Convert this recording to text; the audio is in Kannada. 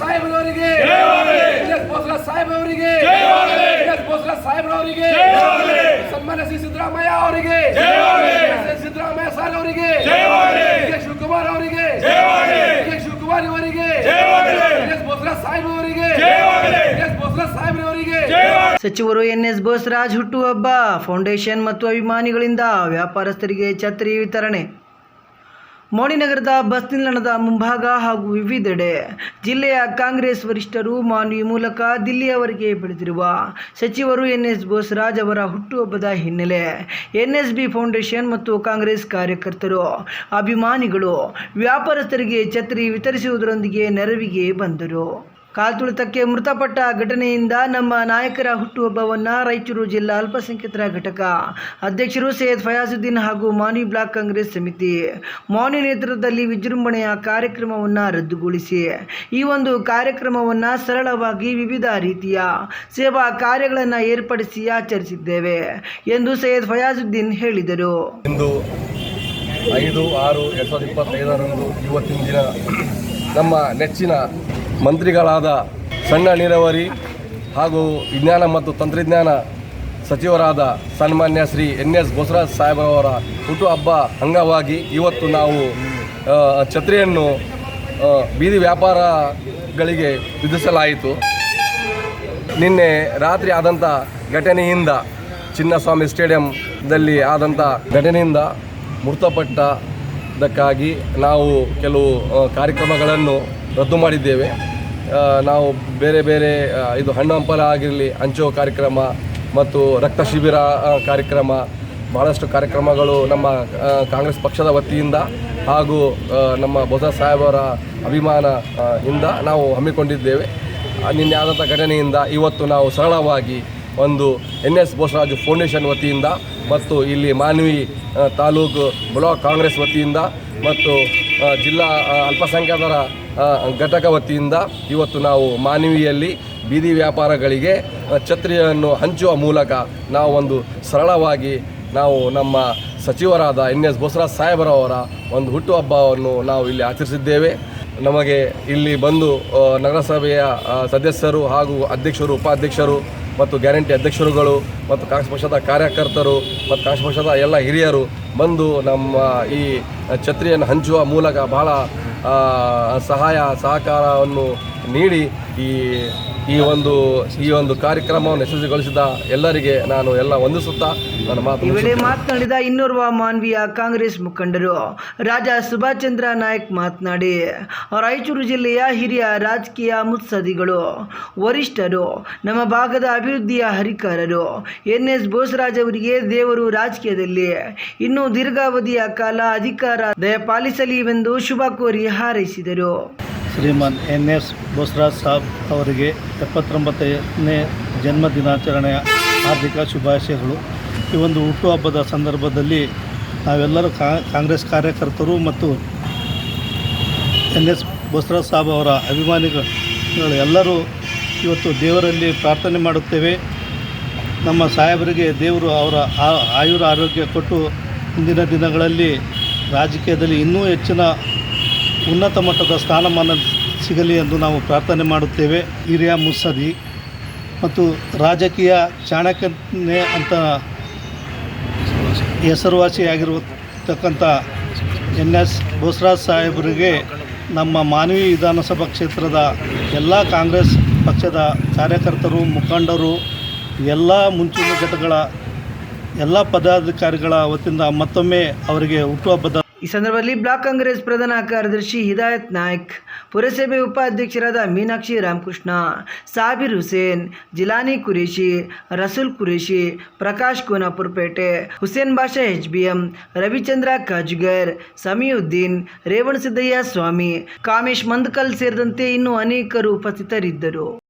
ಸಾಹೇಬ್ರವರಿಗೆ ಸಾಹೇಬ್ರವರಿಗೆ ಎಸ್ ಸಾಹೇಬ್ರವರಿಗೆ ಸನ್ಮಾನ್ಯ ಶ್ರೀ ಸಿದ್ದರಾಮಯ್ಯ ಅವರಿಗೆ ಸಿದ್ದರಾಮಯ್ಯ ಸಾರ್ ಅವರಿಗೆ ಶಿವಕುಮಾರ್ ಅವರಿಗೆ ಕೆ ಶಿವಕುಮಾರ್ ಅವರಿಗೆ ಎಸ್ ಬೋಸ್ರಾ ಸಾಹೇಬ್ ಅವರಿಗೆ ಎಸ್ ಎನ್ ಸಾಹೇಬ್ರವರಿಗೆ ಸಚಿವರು ಎನ್ಎಸ್ ಬೋಸರಾಜ್ ಹುಟ್ಟುಹಬ್ಬ ಫೌಂಡೇಶನ್ ಮತ್ತು ಅಭಿಮಾನಿಗಳಿಂದ ವ್ಯಾಪಾರಸ್ಥರಿಗೆ ಛತ್ರಿ ವಿತರಣೆ. ಮೋಡಿನಗರದ ಬಸ್ ನಿಲ್ದಾಣದ ಮುಂಭಾಗ ಹಾಗೂ ವಿವಿಧೆಡೆ ಜಿಲ್ಲೆಯ ಕಾಂಗ್ರೆಸ್ ವರಿಷ್ಠರು ಮಾನ್ವಿ ಮೂಲಕ ದಿಲ್ಲಿಯವರೆಗೆ ಬೆಳೆದಿರುವ ಸಚಿವರು ಎನ್ಎಸ್ ಬೋಸರಾಜ್ ಅವರ ಹುಟ್ಟುಹಬ್ಬದ ಹಿನ್ನೆಲೆ ಎನ್ಎಸ್ಬಿ ಫೌಂಡೇಶನ್ ಮತ್ತು ಕಾಂಗ್ರೆಸ್ ಕಾರ್ಯಕರ್ತರು, ಅಭಿಮಾನಿಗಳು, ವ್ಯಾಪಾರಸ್ಥರಿಗೆ ಛತ್ರಿ ವಿತರಿಸುವುದರೊಂದಿಗೆ ನೆರವಿಗೆ ಬಂದರು. ಕಾಲ್ತುಳಿತಕ್ಕೆ ಮೃತಪಟ್ಟ ಘಟನೆಯಿಂದ ನಮ್ಮ ನಾಯಕರ ಹುಟ್ಟುಹಬ್ಬವನ್ನು ರಾಯಚೂರು ಜಿಲ್ಲಾ ಅಲ್ಪಸಂಖ್ಯಾತರ ಘಟಕ ಅಧ್ಯಕ್ಷರು ಸೈಯದ್ ಫಯಾಜುದ್ದೀನ್ ಹಾಗೂ ಮಾನಿ ಬ್ಲಾಕ್ ಕಾಂಗ್ರೆಸ್ ಸಮಿತಿ. ಮಾನಿ ನೇತೃತ್ವದಲ್ಲಿ ವಿಜೃಂಭಣೆಯ ಕಾರ್ಯಕ್ರಮವನ್ನು ರದ್ದುಗೊಳಿಸಿ. ಈ ಒಂದು ಕಾರ್ಯಕ್ರಮವನ್ನು ಸರಳವಾಗಿ ವಿವಿಧ ರೀತಿಯ ಸೇವಾ ಕಾರ್ಯಗಳನ್ನು ಏರ್ಪಡಿಸಿ ಆಚರಿಸಿದ್ದೇವೆ ಎಂದು ಸೈಯದ್ ಫಯಾಜುದ್ದೀನ್ ಹೇಳಿದರು. ಐದು ಆರು ಎರಡು ಸಾವಿರದ ಇಪ್ಪತ್ತೈದರಂದು ಇವತ್ತಿನ ದಿನ ನಮ್ಮ ನೆಚ್ಚಿನ ಮಂತ್ರಿಗಳಾದ ಸಣ್ಣ ನೀರಾವರಿ ಹಾಗೂ ವಿಜ್ಞಾನ ಮತ್ತು ತಂತ್ರಜ್ಞಾನ ಸಚಿವರಾದ ಸನ್ಮಾನ್ಯ ಶ್ರೀ ಎನ್ ಎಸ್ ಬಸವರಾಜ್ ಸಾಹೇಬರವರ ಹುಟ್ಟುಹಬ್ಬ ಅಂಗವಾಗಿ ಇವತ್ತು ನಾವು ಛತ್ರಿಯನ್ನು ಬೀದಿ ವ್ಯಾಪಾರಗಳಿಗೆ ವಿಧಿಸಲಾಯಿತು. ನಿನ್ನೆ ರಾತ್ರಿ ಆದಂಥ ಘಟನೆಯಿಂದ ಚಿನ್ನಸ್ವಾಮಿ ಸ್ಟೇಡಿಯಂದಲ್ಲಿ ಆದಂಥ ಘಟನೆಯಿಂದ ಮೃತಪಟ್ಟದಕ್ಕಾಗಿ ನಾವು ಕೆಲವು ಕಾರ್ಯಕ್ರಮಗಳನ್ನು ರದ್ದು ಮಾಡಿದ್ದೇವೆ. ನಾವು ಬೇರೆ ಬೇರೆ ಇದು ಹಣ್ಣು ಹಂಪಲ ಆಗಿರಲಿ, ಅಂಚೋ ಕಾರ್ಯಕ್ರಮ ಮತ್ತು ರಕ್ತ ಶಿಬಿರ ಕಾರ್ಯಕ್ರಮ ಭಾಳಷ್ಟು ಕಾರ್ಯಕ್ರಮಗಳು ನಮ್ಮ ಕಾಂಗ್ರೆಸ್ ಪಕ್ಷದ ವತಿಯಿಂದ ಹಾಗೂ ನಮ್ಮ ಬೊಸ ಸಾಹೇಬರ ಅಭಿಮಾನ ಇಂದ ನಾವು ಹಮ್ಮಿಕೊಂಡಿದ್ದೇವೆ. ನಿನ್ನೆ ಆದಂಥ ಘಟನೆಯಿಂದ ಇವತ್ತು ನಾವು ಸರಳವಾಗಿ ಒಂದು ಎನ್ ಎಸ್ ಬೋಸರಾಜು ಫೌಂಡೇಶನ್ ವತಿಯಿಂದ ಮತ್ತು ಇಲ್ಲಿ ಮಾನ್ವಿ ತಾಲೂಕು ಬ್ಲಾಕ್ ಕಾಂಗ್ರೆಸ್ ವತಿಯಿಂದ ಮತ್ತು ಜಿಲ್ಲಾ ಅಲ್ಪಸಂಖ್ಯಾತರ ಘಟಕ ವತಿಯಿಂದ ಇವತ್ತು ನಾವು ಮಾನವಿಯಲ್ಲಿ ಬೀದಿ ವ್ಯಾಪಾರಗಳಿಗೆ ಛತ್ರಿಯನ್ನು ಹಂಚುವ ಮೂಲಕ ನಾವು ಒಂದು ಸರಳವಾಗಿ ನಾವು ನಮ್ಮ ಸಚಿವರಾದ ಎನ್ ಎಸ್ ಬಸವರಾಜ್ ಸಾಹೇಬರವರ ಒಂದು ಹುಟ್ಟುಹಬ್ಬವನ್ನು ನಾವು ಇಲ್ಲಿ ಆಚರಿಸಿದ್ದೇವೆ. ನಮಗೆ ಇಲ್ಲಿ ಬಂದು ನಗರಸಭೆಯ ಸದಸ್ಯರು ಹಾಗೂ ಅಧ್ಯಕ್ಷರು, ಉಪಾಧ್ಯಕ್ಷರು ಮತ್ತು ಗ್ಯಾರಂಟಿ ಅಧ್ಯಕ್ಷರುಗಳು ಮತ್ತು ಕಾಂಗ್ರೆಸ್ ಪಕ್ಷದ ಕಾರ್ಯಕರ್ತರು ಮತ್ತು ಕಾಂಗ್ರೆಸ್ ಪಕ್ಷದ ಎಲ್ಲ ಹಿರಿಯರು ಬಂದು ನಮ್ಮ ಈ ಛತ್ರಿಯನ್ನು ಹಂಚುವ ಮೂಲಕ ಬಹಳ ಸಹಾಯ ಸಹಕಾರವನ್ನು ನೀಡಿ ಈ ಈ ಒಂದು ಈ ಒಂದು ಕಾರ್ಯಕ್ರಮವನ್ನು ಯಶಸ್ವಿಗೊಳಿಸಿದ ಎಲ್ಲರಿಗೆ ನಾನು ಎಲ್ಲ ವಂದಿಸುತ್ತಾ ನನ್ನ ಮಾತು ಈ ವೇಳೆ ಮಾತನಾಡಿದ ಇನ್ನೋರ್ವ ಮಾನ್ವೀಯ ಕಾಂಗ್ರೆಸ್ ಮುಖಂಡರು ರಾಜಾ ಸುಭಾಷ್ ಚಂದ್ರ ನಾಯಕ್ ಮಾತನಾಡಿ ರಾಯಚೂರು ಜಿಲ್ಲೆಯ ಹಿರಿಯ ರಾಜಕೀಯ ಮುತ್ಸದಿಗಳು ವರಿಷ್ಠರು ನಮ್ಮ ಭಾಗದ ಅಭಿವೃದ್ಧಿಯ ಹರಿಕಾರರು ಎನ್ ಎಸ್ ಬೋಸರಾಜ್ ಅವರಿಗೆ ದೇವರು ರಾಜಕೀಯದಲ್ಲಿ ಇನ್ನೂ ದೀರ್ಘಾವಧಿಯ ಕಾಲ ಅಧಿಕಾರ ದಯಪಾಲಿಸಲಿವೆಂದು ಶುಭ ಕೋರಿ ಹಾರೈಸಿದರು. ಶ್ರೀಮಾನ್ ಎನ್ ಎಸ್ ಬೋಸರಾಜ್ ಸಾಬ್ ಅವರಿಗೆ ಎಪ್ಪತ್ತೊಂಬತ್ತನೇ ಜನ್ಮ ದಿನಾಚರಣೆಯ ಹಾರ್ದಿಕ ಶುಭಾಶಯಗಳು. ಈ ಒಂದು ಹುಟ್ಟುಹಬ್ಬದ ಸಂದರ್ಭದಲ್ಲಿ ನಾವೆಲ್ಲರೂ ಕಾಂಗ್ರೆಸ್ ಕಾರ್ಯಕರ್ತರು ಮತ್ತು ಎನ್ ಎಸ್ ಬೋಸರಾಜ್ ಸಾಬ್ ಅವರ ಅಭಿಮಾನಿಗಳು ಎಲ್ಲರೂ ಇವತ್ತು ದೇವರಲ್ಲಿ ಪ್ರಾರ್ಥನೆ ಮಾಡುತ್ತೇವೆ. ನಮ್ಮ ಸಾಹೇಬರಿಗೆ ದೇವರು ಅವರ ಆಯುರ ಆರೋಗ್ಯ ಕೊಟ್ಟು ಮುಂದಿನ ದಿನಗಳಲ್ಲಿ ರಾಜಕೀಯದಲ್ಲಿ ಇನ್ನೂ ಹೆಚ್ಚಿನ ಉನ್ನತ ಮಟ್ಟದ ಸ್ಥಾನಮಾನ ಸಿಗಲಿ ಎಂದು ನಾವು ಪ್ರಾರ್ಥನೆ ಮಾಡುತ್ತೇವೆ. ಹಿರಿಯ ಮುಸದಿ ಮತ್ತು ರಾಜಕೀಯ ಚಾಣಕ್ಯನೇ ಅಂತ ಹೆಸರುವಾಸಿಯಾಗಿರತಕ್ಕಂಥ ಎನ್ ಎಸ್ ಬೋಸರಾಜ್ ಸಾಹೇಬರಿಗೆ ನಮ್ಮ ಮಾನವಿ ವಿಧಾನಸಭಾ ಕ್ಷೇತ್ರದ ಎಲ್ಲ ಕಾಂಗ್ರೆಸ್ ಪಕ್ಷದ ಕಾರ್ಯಕರ್ತರು, ಮುಖಂಡರು, ಎಲ್ಲ ಮುಂಚೂಣಿ ಘಟಕಗಳ ಎಲ್ಲ ಪದಾಧಿಕಾರಿಗಳ ವತಿಯಿಂದ ಮತ್ತೊಮ್ಮೆ ಅವರಿಗೆ ಹುಟ್ಟುಹಬ್ಬದ ಈ ಸಂದರ್ಭದಲ್ಲಿ ಬ್ಲಾಕ್ ಕಾಂಗ್ರೆಸ್ ಪ್ರಧಾನ ಕಾರ್ಯದರ್ಶಿ ಹಿದಾಯತ್ ನಾಯ್ಕ್, ಪುರಸಭೆ ಉಪಾಧ್ಯಕ್ಷರಾದ Meenakshi Ramakrishna, Sabir Hussain, Jilani Qureshi Rasool Qureshi Prakash Konapurpete Hussain Basha H B M Ravichandra Kajgar, Samiuddin, Revanasiddaiah Swami, Kamesh Mandakal ಸೇರಿದಂತೆ ಇನ್ನೂ ಅನೇಕರು ಉಪಸ್ಥಿತರಿದ್ದರು.